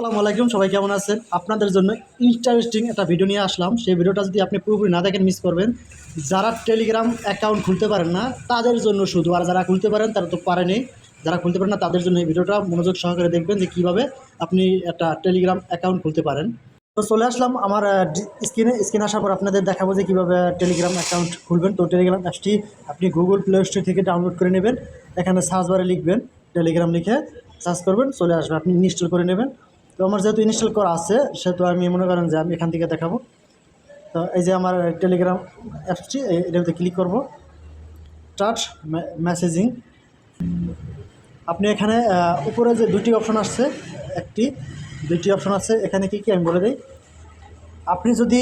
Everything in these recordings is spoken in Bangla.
আসসালামু আলাইকুম, সবাই কেমন আছেন? আপনাদের জন্য ইন্টারেস্টিং একটা ভিডিও নিয়ে আসলাম। সেই ভিডিওটা যদি আপনি পুরোপুরি না দেখেন মিস করবেন। যারা টেলিগ্রাম অ্যাকাউন্ট খুলতে পারেন না, তাদের জন্য শুধু, আর যারা খুলতে পারেন, তারা তো পারেনি। যারা খুলতে পারেন না, তাদের জন্য এই ভিডিওটা মনোযোগ সহকারে দেখবেন যে কীভাবে আপনি একটা টেলিগ্রাম অ্যাকাউন্ট খুলতে পারেন। তো চলে আসলাম আমার স্ক্রিনে স্ক্রিনে আসার পর আপনাদের দেখাবো যে কীভাবে টেলিগ্রাম অ্যাকাউন্ট খুলবেন। তো টেলিগ্রাম অ্যাপসটি আপনি গুগল প্লে স্টোর থেকে ডাউনলোড করে নেবেন। এখানে সার্চ বারে লিখবেন টেলিগ্রাম লিখে সার্চ করবেন, চলে আসবেন। আপনি ইনস্টল করে নেবেন। তো আমার যেহেতু ইনস্টল করা আছে, সেহেতু আমি মনে করেন যে আমি এখান থেকে দেখাবো। তো এই যে আমার টেলিগ্রাম অ্যাপসটি এটাতে ক্লিক করব। টাচ মেসেজিং আপনি এখানে উপরে যে দুটি অপশন আসছে, একটি, দুইটি অপশন আছে, এখানে কি কি আমি বলে দিই? আপনি যদি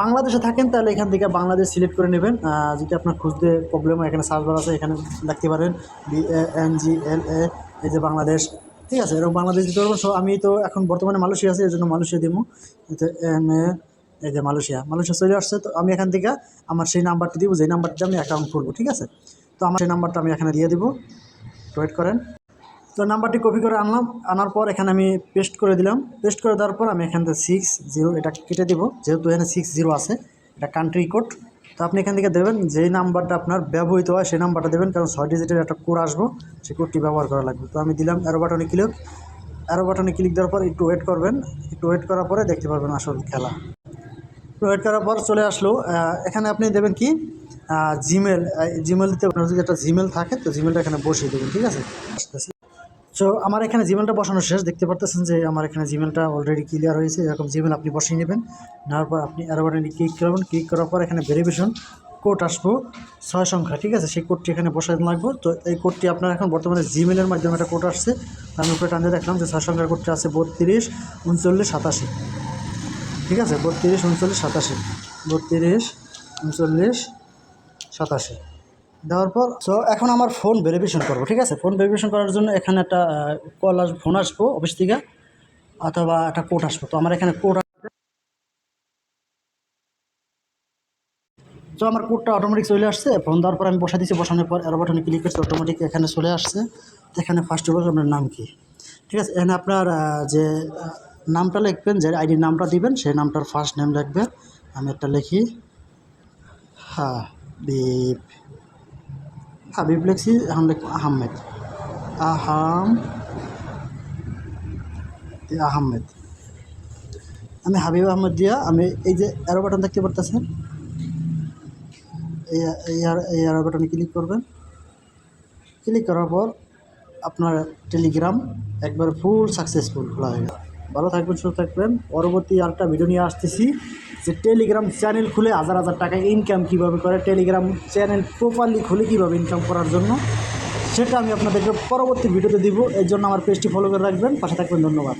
বাংলাদেশে থাকেন, তাহলে এখান থেকে বাংলাদেশ সিলেক্ট করে নেবেন। যদি আপনার খুঁজতে প্রবলেম হয়, এখানে সার্চ বার আছে, এখানে দেখতে পারেন বি এন জি এল এ এই যে বাংলাদেশ। ঠিক আছে, এরকম বাংলাদেশ দিতে পারবেন সো আমি তো এখন বর্তমানে মালয়েশিয়া আছে এই জন্য মালয়েশিয়া দিব এই যে মালয়েশিয়া মালয়েশিয়া চলে আসছে, তো আমি এখান থেকে আমার সেই নাম্বারটি দিব, যেই নাম্বারটি আমি অ্যাকাউন্ট খুলবো ঠিক আছে? তো আমার সেই নাম্বারটা আমি এখানে দিয়ে দিব ওয়েট করেন। তো নাম্বারটি কপি করে আনলাম, আনার পর এখানে আমি পেস্ট করে দিলাম। পেস্ট করে দেওয়ার পর আমি এখান থেকে সিক্স জিরো এটা কেটে দিব, যেহেতু এখানে সিক্স জিরো আছে, এটা কান্ট্রি কোড তো আপনি এখান থেকে দেবেন, যেই নাম্বারটা আপনার ব্যবহৃত হয় সেই নাম্বারটা দেবেন, কারণ ছয় ডিজিটের একটা কোড আসব, সেই কোডটি ব্যবহার করা লাগবে। তো আমি দিলাম অ্যারো বাটনে ক্লিক অ্যারো বাটনে ক্লিক দেওয়ার পর একটু ওয়েট করবেন। একটু ওয়েট করার পরে দেখতে পারবেন আসল খেলা। ওয়েট করার পর চলে আসলো এখানে আপনি দেবেন কি? জিমেল জিমেল দিতে আপনার যদি একটা জিমেল থাকে, তো জিমেলটা এখানে বসিয়ে দেবেন, ঠিক আছে? সো আমার এখানে জিমেলটা বসানো শেষ। দেখতে পারতেছেন যে আমার এখানে জিমেলটা অলরেডি ক্লিয়ার হয়েছে। এরকম জিমেল আপনি বসিয়ে নেবেন। নেওয়ার পর আপনি অ্যারো বাটনে ক্লিক করবেন। ক্লিক করার পর এখানে ভেরিফিকেশন কোড আসব। ছয় সংখ্যা, ঠিক আছে? সেই কোডটি এখানে বসাতে লাগবে। তো এই কোডটি আপনার এখন বর্তমানে জিমেলের মাধ্যমে একটা কোড আসছে। আমি উপরে টানিয়ে দেখলাম যে ছয় সংখ্যার কোডটি আছে বত্রিশ, উনচল্লিশ, সাতাশি। ঠিক আছে? বত্রিশ, উনচল্লিশ, সাতাশি। বত্রিশ, উনচল্লিশ, সাতাশি। দেওয়ার পর সো এখন আমার ফোন ভেরিফিকেশন করব, ঠিক আছে? ফোন ভেরিফিকেশন করার জন্য এখানে একটা কল আস ফোন আসব অফিস থেকে, অথবা একটা কোড আসব। তো আমার এখানে কোড তো আমার কোডটা অটোমেটিক চলে আসছে। ফোন দেওয়ার পর আমি বসা দিচ্ছি বসানোর পর এরো বাটনে ক্লিক করছি অটোমেটিক এখানে চলে আসছে। এখানে ফার্স্ট অফ অল আপনার নাম কি? ঠিক আছে, এখানে আপনার যে নামটা লিখবেন, যে আইডির নামটা দিবেন, সেই নামটার ফার্স্ট নেম লিখবেন। আমি একটা লিখি হ্যাঁ হাবিব লিখব আহমেদ। আহাম আহমেদ। আমি হাবিব আহমেদ দিয়া, আমি এই যে অ্যারো বাটন দেখতে পারতেছেন? এই অ্যারো বাটনে ক্লিক করবেন। ক্লিক করার পর আপনার টেলিগ্রাম একবার ফুল সাকসেসফুল খোলা হয়ে গেল। ভালো থাকবেন, সুস্থ থাকবেন। পরবর্তী আরেকটা ভিডিও নিয়ে আসতেছি, যে টেলিগ্রাম চ্যানেল খুলে হাজার হাজার টাকা ইনকাম কীভাবে করে টেলিগ্রাম চ্যানেল প্রপারলি খুলে কীভাবে ইনকাম করার জন্য, সেটা আমি আপনাদেরকে পরবর্তী ভিডিওতে দিব। এর জন্য আমার পেজটি ফলো করে রাখবেন। পাশে থাকবেন, ধন্যবাদ।